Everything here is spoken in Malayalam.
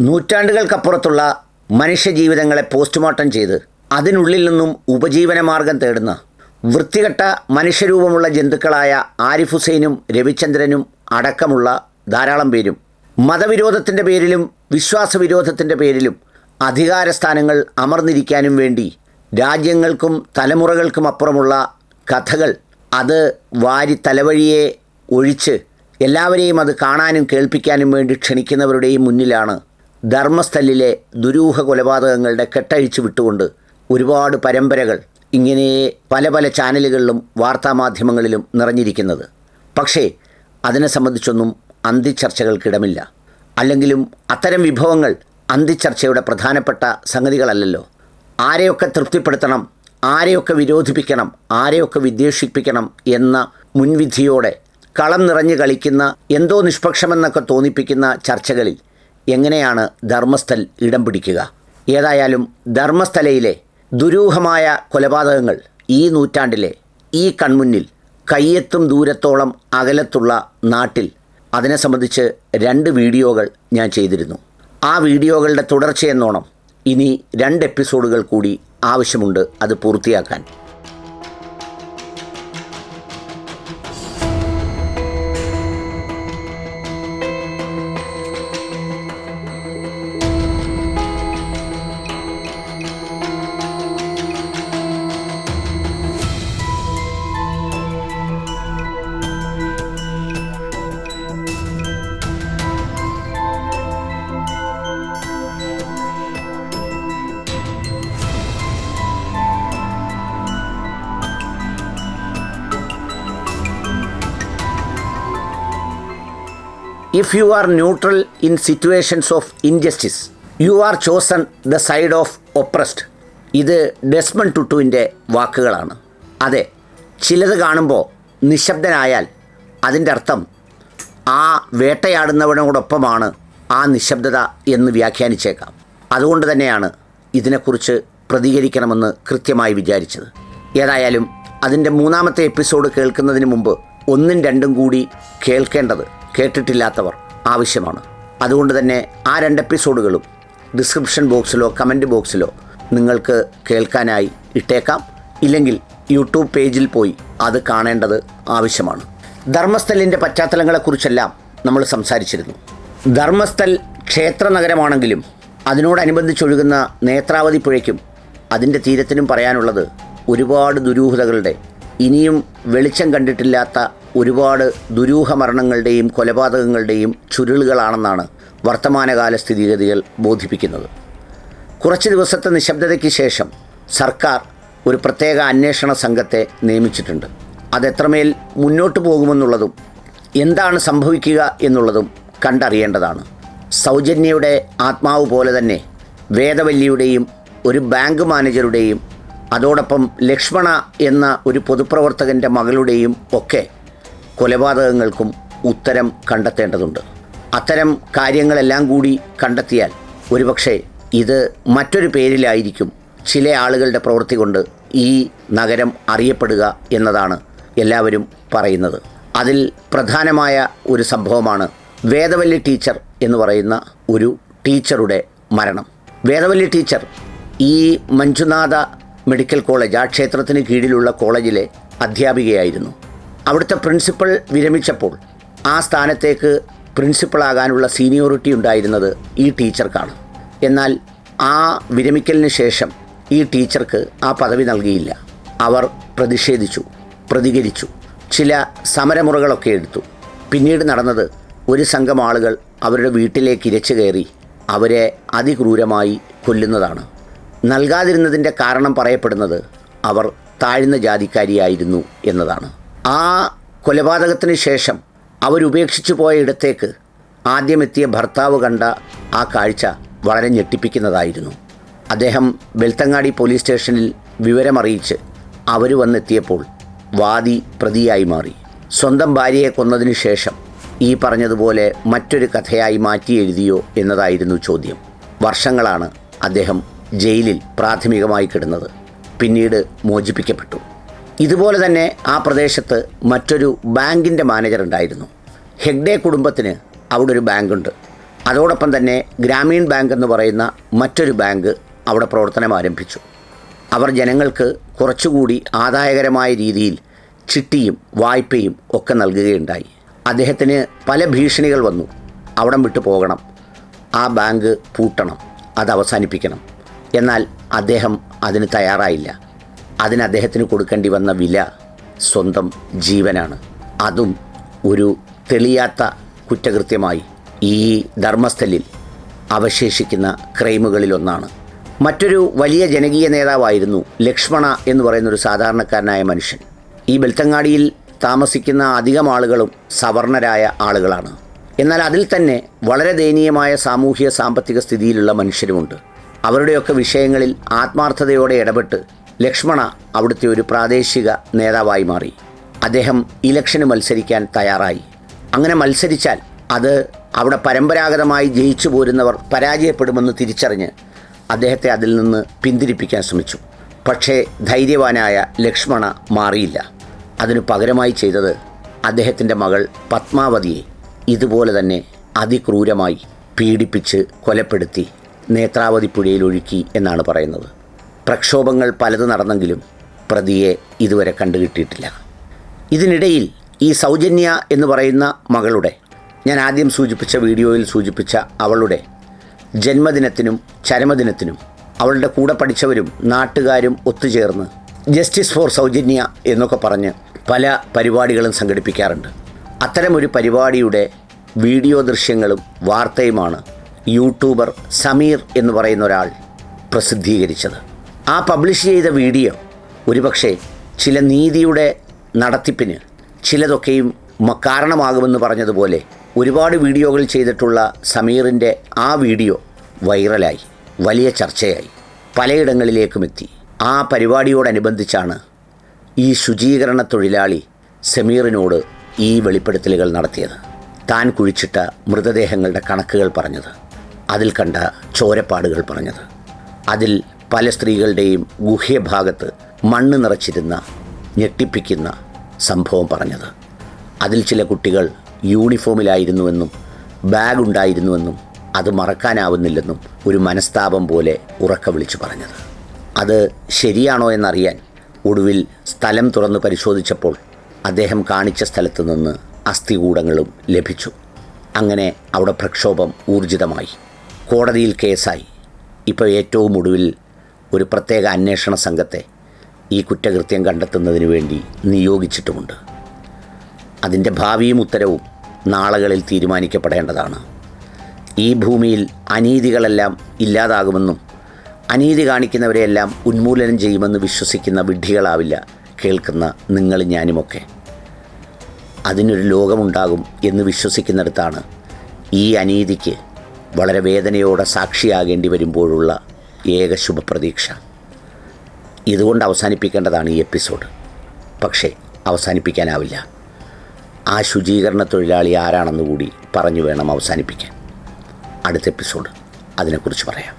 നൂറ്റാണ്ടുകൾക്കപ്പുറത്തുള്ള മനുഷ്യജീവിതങ്ങളെ പോസ്റ്റ്മോർട്ടം ചെയ്ത് അതിനുള്ളിൽ നിന്നും ഉപജീവനമാർഗം തേടുന്ന വൃത്തികെട്ട മനുഷ്യരൂപമുള്ള ജന്തുക്കളായ ആരിഫ് ഹുസൈനും രവിചന്ദ്രനും അടക്കമുള്ള ധാരാളം പേരും മതവിരോധത്തിന്റെ പേരിലും വിശ്വാസവിരോധത്തിന്റെ പേരിലും അധികാരസ്ഥാനങ്ങൾ അമർന്നിരിക്കാനും വേണ്ടി രാജ്യങ്ങൾക്കും തലമുറകൾക്കും അപ്പുറമുള്ള കഥകൾ അത് വാരി തലവഴിയെ ഒഴിച്ച് എല്ലാവരെയും അത് കാണാനും കേൾപ്പിക്കാനും വേണ്ടി ക്ഷണിക്കുന്നവരുടെയും മുന്നിലാണ് ധർമ്മസ്ഥലിലെ ദുരൂഹ കൊലപാതകങ്ങളുടെ കെട്ടഴിച്ചു വിട്ടുകൊണ്ട് ഒരുപാട് പരമ്പരകൾ ഇങ്ങനെ പല പല ചാനലുകളിലും വാർത്താമാധ്യമങ്ങളിലും നിറഞ്ഞിരിക്കുന്നത്. പക്ഷേ അതിനെ സംബന്ധിച്ചൊന്നും അന്തിച്ചർച്ചകൾക്കിടമില്ല അല്ലെങ്കിലും അത്തരം വിഭവങ്ങൾ അന്തിച്ചർച്ചയുടെ പ്രധാനപ്പെട്ട സംഗതികളല്ലല്ലോ. ആരെയൊക്കെ തൃപ്തിപ്പെടുത്തണം ആരെയൊക്കെ വിരോധിപ്പിക്കണം ആരെയൊക്കെ വിദ്വേഷിപ്പിക്കണം എന്ന മുൻവിധിയോടെ കളം നിറഞ്ഞു കളിക്കുന്ന എന്തോ നിഷ്പക്ഷമെന്നൊക്കെ തോന്നിപ്പിക്കുന്ന ചർച്ചകളിൽ എങ്ങനെയാണ് ധർമ്മസ്ഥൽ ഇടം പിടിക്കുക? ഏതായാലും ധർമ്മസ്ഥലയിലെ ദുരൂഹമായ കൊലപാതകങ്ങൾ ഈ നൂറ്റാണ്ടിലെ ഈ കൺമുന്നിൽ കയ്യെത്തും ദൂരത്തോളം അകലത്തുള്ള നാട്ടിൽ അതിനെ സംബന്ധിച്ച് രണ്ട് വീഡിയോകൾ ഞാൻ ചെയ്തിരുന്നു. ആ വീഡിയോകളുടെ തുടർച്ചയെന്നോണം ഇനി രണ്ട് എപ്പിസോഡുകൾ കൂടി ആവശ്യമുണ്ട് അത് പൂർത്തിയാക്കാൻ. If you are neutral in situations of injustice you are chosen the side of oppressed ഇത് ഡെസ്മൺ ടുട്ടുവിന്റെ വാക്കുകളാണ്. അതെ ചിലത് കാണുമ്പോൾ നിശബ്ദനായാൽ അതിന്റെ അർത്ഥം ആ വേട്ടയാടുന്നവനോടൊപ്പമാണ് ആ നിശബ്ദത എന്ന് വ്യാഖ്യാനിച്ചേക്കാം. അതുകൊണ്ട് തന്നെയാണ് ഇതിനെക്കുറിച്ച് പ്രതികരിക്കണമെന്ന് കൃത്യമായി വിചാരിച്ചത്. ഏതായാലും അതിന്റെ മൂന്നാമത്തെ എപ്പിസോഡ് കേൾക്കുന്നതിന് മുമ്പ് ഒന്നും രണ്ടും കൂടി കേൾക്കേണ്ടത് കേട്ടിട്ടില്ലാത്തവർ ആവശ്യമാണ്. അതുകൊണ്ട് തന്നെ ആ രണ്ട് എപ്പിസോഡുകളും ഡിസ്ക്രിപ്ഷൻ ബോക്സിലോ കമന്റ് ബോക്സിലോ നിങ്ങൾക്ക് കേൾക്കാനായി ഇട്ടേക്കാം. ഇല്ലെങ്കിൽ യൂട്യൂബ് പേജിൽ പോയി അത് കാണേണ്ടത് ആവശ്യമാണ്. ധർമ്മസ്ഥലിന്റെ പശ്ചാത്തലങ്ങളെക്കുറിച്ചെല്ലാം നമ്മൾ സംസാരിച്ചിരുന്നു. ധർമ്മസ്ഥൽ ക്ഷേത്ര നഗരമാണെങ്കിലും അതിനോടനുബന്ധിച്ചൊഴുകുന്ന നേത്രാവതി പുഴയ്ക്കും അതിന്റെ തീരത്തിനും പറയാനുള്ളത് ഒരുപാട് ദുരൂഹതകളുടെ ഇനിയും വെളിച്ചം കണ്ടിട്ടില്ലാത്ത ഒരുപാട് ദുരൂഹ മരണങ്ങളുടെയും കൊലപാതകങ്ങളുടെയും ചുരുളുകളാണെന്നാണ് വർത്തമാനകാല സ്ഥിതിഗതികൾ ബോധിപ്പിക്കുന്നത്. കുറച്ച് ദിവസത്തെ നിശബ്ദതയ്ക്ക് ശേഷം സർക്കാർ ഒരു പ്രത്യേക അന്വേഷണ സംഘത്തെ നിയമിച്ചിട്ടുണ്ട്. അതെത്രമേൽ മുന്നോട്ട് പോകുമെന്നുള്ളതും എന്താണ് സംഭവിക്കുക എന്നുള്ളതും കണ്ടറിയേണ്ടതാണ്. സൗജന്യയുടെ ആത്മാവ് പോലെ തന്നെ വേദവല്ലിയുടെയും ഒരു ബാങ്ക് മാനേജറുടെയും അതോടൊപ്പം ലക്ഷ്മണ എന്ന ഒരു പൊതുപ്രവർത്തകന്റെ മകളുടെയും ഒക്കെ കൊലപാതകങ്ങൾക്കും ഉത്തരം കണ്ടെത്തേണ്ടതുണ്ട്. അത്തരം കാര്യങ്ങളെല്ലാം കൂടി കണ്ടെത്തിയാൽ ഒരുപക്ഷെ ഇത് മറ്റൊരു പേരിലായിരിക്കും ചില ആളുകളുടെ പ്രവൃത്തി കൊണ്ട് ഈ നഗരം അറിയപ്പെടുക എന്നതാണ് എല്ലാവരും പറയുന്നത്. അതിൽ പ്രധാനമായ ഒരു സംഭവമാണ് വേദവല്ലി ടീച്ചർ എന്ന് പറയുന്ന ഒരു ടീച്ചറുടെ മരണം. വേദവല്ലി ടീച്ചർ ഈ മഞ്ജുനാഥ മെഡിക്കൽ കോളേജ് ആ ക്ഷേത്രത്തിന് കീഴിലുള്ള കോളേജിലെ അധ്യാപികയായിരുന്നു. അവിടുത്തെ പ്രിൻസിപ്പൽ വിരമിച്ചപ്പോൾ ആ സ്ഥാനത്തേക്ക് പ്രിൻസിപ്പളാകാനുള്ള സീനിയോറിറ്റി ഉണ്ടായിരുന്നത് ഈ ടീച്ചർക്കാണ്. എന്നാൽ ആ വിരമിക്കലിന് ശേഷം ഈ ടീച്ചർക്ക് ആ പദവി നൽകിയില്ല. അവർ പ്രതിഷേധിച്ചു പ്രതികരിച്ചു ചില സമരമുറകളൊക്കെ എടുത്തു. പിന്നീട് നടന്നത് ഒരു സംഘം ആളുകൾ അവരുടെ വീട്ടിലേക്ക് ഇരച്ചു കയറി അവരെ അതിക്രൂരമായി കൊല്ലുന്നതാണ്. നൽകാതിരുന്നതിന്റെ കാരണം പറയപ്പെടുന്നത് അവർ താഴ്ന്ന ജാതിക്കാരിയായിരുന്നു എന്നതാണ്. ആ കൊലപാതകത്തിന് ശേഷം അവരുപേക്ഷിച്ചു പോയ ഇടത്തേക്ക് ആദ്യമെത്തിയ ഭർത്താവ് കണ്ട ആ കാഴ്ച വളരെ ഞെട്ടിപ്പിക്കുന്നതായിരുന്നു. അദ്ദേഹം വെൽത്തങ്ങാടി പോലീസ് സ്റ്റേഷനിൽ വിവരമറിയിച്ച് അവർ വന്നെത്തിയപ്പോൾ വാദി പ്രതിയായി മാറി. സ്വന്തം ഭാര്യയെ കൊന്നതിന് ശേഷം ഈ പറഞ്ഞതുപോലെ മറ്റൊരു കഥയായി മാറ്റി എഴുതിയോ എന്നതായിരുന്നു ചോദ്യം. വർഷങ്ങളാണ് അദ്ദേഹം ജയിലിൽ പ്രാഥമികമായി കിടന്നത്. പിന്നീട് മോചിപ്പിക്കപ്പെട്ടു. ഇതുപോലെ തന്നെ ആ പ്രദേശത്ത് മറ്റൊരു ബാങ്കിന്റെ മാനേജർ ഉണ്ടായിരുന്നു. ഹെഗ്ഡെ കുടുംബത്തിന് അവിടെ ഒരു ബാങ്കുണ്ട്. അതോടൊപ്പം തന്നെ ഗ്രാമീൺ ബാങ്ക് എന്ന് പറയുന്ന മറ്റൊരു ബാങ്ക് അവിടെ പ്രവർത്തനം ആരംഭിച്ചു. അവർ ജനങ്ങൾക്ക് കുറച്ചുകൂടി ആദായകരമായ രീതിയിൽ ചിട്ടിയും വായ്പയും ഒക്കെ നൽകുകയുണ്ടായി. അദ്ദേഹത്തിന് പല ഭീഷണികൾ വന്നു. അവിടം വിട്ടു പോകണം. ആ ബാങ്ക് പൂട്ടണം. അത് അവസാനിപ്പിക്കണം. എന്നാൽ അദ്ദേഹം അതിന് തയ്യാറായില്ല. അതിന് അദ്ദേഹത്തിന് കൊടുക്കേണ്ടി വന്ന വില സ്വന്തം ജീവനാണ്. അതും ഒരു തെളിയാത്ത കുറ്റകൃത്യമായി ഈ ധർമ്മസ്ഥലിൽ അവശേഷിക്കുന്ന ക്രൈമുകളിലൊന്നാണ്. മറ്റൊരു വലിയ ജനകീയ നേതാവായിരുന്നു ലക്ഷ്മണ എന്ന് പറയുന്ന ഒരു സാധാരണക്കാരനായ മനുഷ്യൻ. ഈ ബെൽത്തങ്ങാടിയിൽ താമസിക്കുന്ന അധികം ആളുകളും സവർണരായ ആളുകളാണ്. എന്നാൽ അതിൽ തന്നെ വളരെ ദയനീയമായ സാമൂഹ്യ സാമ്പത്തിക സ്ഥിതിയിലുള്ള മനുഷ്യരുമുണ്ട്. അവരുടെയൊക്കെ വിഷയങ്ങളിൽ ആത്മാർത്ഥതയോടെ ഇടപെട്ട് ലക്ഷ്മണ അവിടുത്തെ ഒരു പ്രാദേശിക നേതാവായി മാറി. അദ്ദേഹം ഇലക്ഷന് മത്സരിക്കാൻ തയ്യാറായി. അങ്ങനെ മത്സരിച്ചാൽ അത് അവിടെ പരമ്പരാഗതമായി ജയിച്ചു പോരുന്നവർ പരാജയപ്പെടുമെന്ന് തിരിച്ചറിഞ്ഞ് അദ്ദേഹത്തെ അതിൽ നിന്ന് പിന്തിരിപ്പിക്കാൻ ശ്രമിച്ചു. പക്ഷേ ധൈര്യവാനായ ലക്ഷ്മണ മാറിയില്ല. അതിനു പകരമായി ചെയ്തത് അദ്ദേഹത്തിന്റെ മകൾ പത്മാവതിയെ ഇതുപോലെ തന്നെ അതിക്രൂരമായി പീഡിപ്പിച്ച് കൊലപ്പെടുത്തി നേത്രാവതി പുഴയിൽ ഒഴുക്കി എന്നാണ് പറയുന്നത്. പ്രക്ഷോഭങ്ങൾ പലത് നടന്നെങ്കിലും പ്രതിയെ ഇതുവരെ കണ്ടുകിട്ടിയിട്ടില്ല. ഇതിനിടയിൽ ഈ സൗജന്യ എന്ന് പറയുന്ന മകളുടെ ഞാൻ ആദ്യം സൂചിപ്പിച്ച വീഡിയോയിൽ സൂചിപ്പിച്ച അവളുടെ ജന്മദിനത്തിനും ചരമദിനത്തിനും അവളുടെ കൂടെ പഠിച്ചവരും നാട്ടുകാരും ഒത്തുചേർന്ന് ജസ്റ്റിസ് ഫോർ സൗജന്യ എന്നൊക്കെ പറഞ്ഞ് പല പരിപാടികളും സംഘടിപ്പിക്കാറുണ്ട്. അത്തരമൊരു പരിപാടിയുടെ വീഡിയോ ദൃശ്യങ്ങളും വാർത്തയുമാണ് യൂട്യൂബർ സമീർ എന്ന് പറയുന്ന ഒരാൾ പ്രസിദ്ധീകരിച്ചത്. ആ പബ്ലിഷ് ചെയ്ത വീഡിയോ ഒരുപക്ഷെ ചില നീതിയുടെ നടത്തിപ്പിന് ചിലതൊക്കെയും കാരണമാകുമെന്ന് പറഞ്ഞതുപോലെ ഒരുപാട് വീഡിയോകൾ ചെയ്തിട്ടുള്ള സമീറിന്റെ ആ വീഡിയോ വൈറലായി വലിയ ചർച്ചയായി പലയിടങ്ങളിലേക്കും എത്തി. ആ പരിപാടിയോടനുബന്ധിച്ചാണ് ഈ ശുചീകരണ തൊഴിലാളി സമീറിനോട് ഈ വെളിപ്പെടുത്തലുകൾ നടത്തിയത്. താൻ കുഴിച്ചിട്ട മൃതദേഹങ്ങളുടെ കണക്കുകൾ പറഞ്ഞത് അതിൽ കണ്ട ചോരപ്പാടുകൾ പറഞ്ഞത് അതിൽ പല സ്ത്രീകളുടെയും ഗുഹ്യഭാഗത്ത് മണ്ണ് നിറച്ചിരുന്ന ഞെട്ടിപ്പിക്കുന്ന സംഭവം പറഞ്ഞത്. അതിൽ ചില കുട്ടികൾ യൂണിഫോമിലായിരുന്നുവെന്നും ബാഗ് ഉണ്ടായിരുന്നുവെന്നും അത് മറക്കാനാവുന്നില്ലെന്നും ഒരു മനസ്താപം പോലെ ഉറക്ക വിളിച്ചു പറഞ്ഞത്. അത് ശരിയാണോ എന്നറിയാൻ ഒടുവിൽ സ്ഥലം തുറന്ന് പരിശോധിച്ചപ്പോൾ അദ്ദേഹം കാണിച്ച സ്ഥലത്ത് നിന്ന് അസ്ഥികൂടങ്ങളും ലഭിച്ചു. അങ്ങനെ അവിടെ പ്രക്ഷോഭം ഊർജിതമായി. കോടതിയിൽ കേസായി. ഇപ്പോൾ ഏറ്റവും ഒടുവിൽ ഒരു പ്രത്യേക അന്വേഷണ സംഘത്തെ ഈ കുറ്റകൃത്യം കണ്ടെത്തുന്നതിന് വേണ്ടി നിയോഗിച്ചിട്ടുമുണ്ട്. അതിന്റെ ഭാവിയും ഉത്തരവും നാളുകളിൽ തീരുമാനിക്കപ്പെടേണ്ടതാണ്. ഈ ഭൂമിയിൽ അനീതികളെല്ലാം ഇല്ലാതാകുമെന്നും അനീതി കാണിക്കുന്നവരെയെല്ലാം ഉന്മൂലനം ചെയ്യുമെന്ന് വിശ്വസിക്കുന്ന വിഡ്ഢികളാവില്ല കേൾക്കുന്ന നിങ്ങൾ ഞാനുമൊക്കെ. അതിനൊരു ലോകമുണ്ടാകും എന്ന് വിശ്വസിക്കുന്നിടത്താണ് ഈ അനീതിക്ക് വളരെ വേദനയോടെ സാക്ഷിയാകേണ്ടി വരുമ്പോഴുള്ള ഏക ശുഭപ്രതീക്ഷ. ഇതുകൊണ്ട് അവസാനിപ്പിക്കേണ്ടതാണ് ഈ എപ്പിസോഡ്. പക്ഷേ അവസാനിപ്പിക്കാനാവില്ല. ആ ശുചീകരണ തൊഴിലാളി ആരാണെന്ന് കൂടി പറഞ്ഞു വേണം അവസാനിപ്പിക്കാൻ. അടുത്ത എപ്പിസോഡ് അതിനെക്കുറിച്ച് പറയാം.